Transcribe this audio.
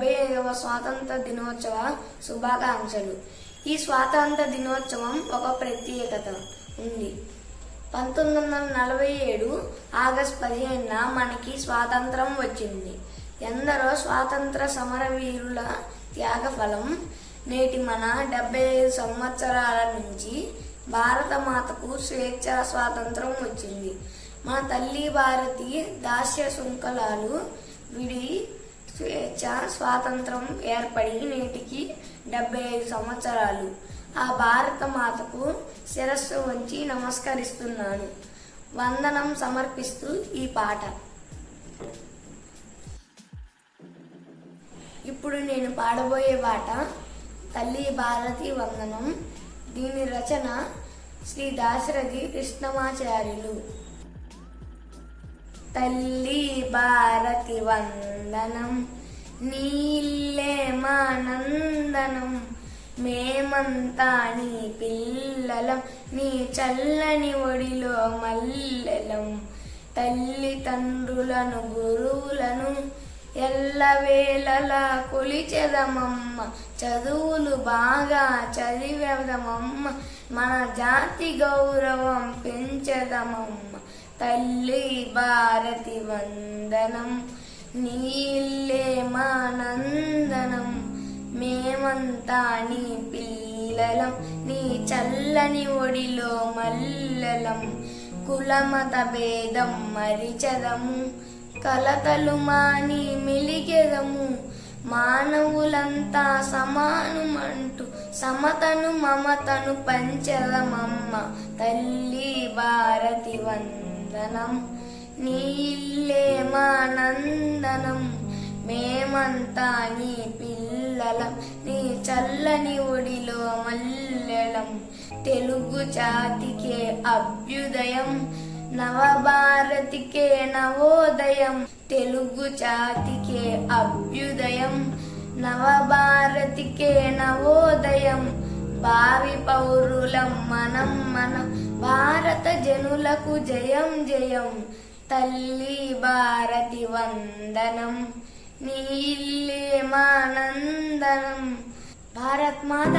డెబ్బై ఐదవ స్వాతంత్ర దినోత్సవ శుభాకాంక్షలు. ఈ స్వాతంత్ర దినోత్సవం ఒక ప్రత్యేకత ఉంది. పంతొమ్మిది వందల నలభై ఏడు ఆగస్ట్ పదిహేనున మనకి స్వాతంత్రం వచ్చింది. ఎందరో స్వాతంత్ర సమరవీరుల త్యాగఫలం నేటి మన డెబ్బై ఐదు సంవత్సరాల నుంచి భారత మాతకు స్వేచ్ఛ స్వాతంత్రం వచ్చింది. మా తల్లి భారతి దాస్య శృంఖలాలు విడి స్వేచ్ఛ స్వాతంత్రం ఏర్పడి నేటికి డెబ్బై ఐదు సంవత్సరాలు. ఆ భారత మాతకు శిరస్సు వంచి నమస్కరిస్తున్నాను. వందనం సమర్పిస్తూ ఈ పాట. ఇప్పుడు నేను పాడబోయే పాట తల్లి భారతి వందనం. దీని రచన శ్రీ దాశరథి కృష్ణమాచార్యులు. తల్లి భారతి వందనం నీళ్ళే మానందనం మేమంతా నీ పిల్లలం నీ చల్లని ఒడిలో మల్లెలం. తల్లిదండ్రులను గురువులను ఎల్లవేళలా కొలిచెదమమ్మ. చదువులు బాగా చదివేదమమ్మ. మన జాతి గౌరవం పెంచెదమమ్మ. తల్లి భారతి వందనం నీళ్ళే మానందనం మేమంతా నీ పిల్లలం నీ చల్లని ఒడిలో మల్లలం. కులమత భేదం మరిచదము కలతలు మాని మిలిగెదము మానవులంతా సమానమంటూ సమతను మమతను పంచదమమ్మ. తల్లి భారతి వంద వందనం నీళ్ళే మానందనం మేమంతా నీ పిల్లలం నీ చల్లని ఒడిలో మల్లెలం. తెలుగు జాతికే అభ్యుదయం నవభారతికే నవోదయం. తెలుగు జాతికే అభ్యుదయం నవభారతికే నవోదయం. భావి పౌరులం మనం మనం భారత జనులకు జయం జయం. తల్లి భారతి వందనం నీల్లే మానందనం. భారత్ మాత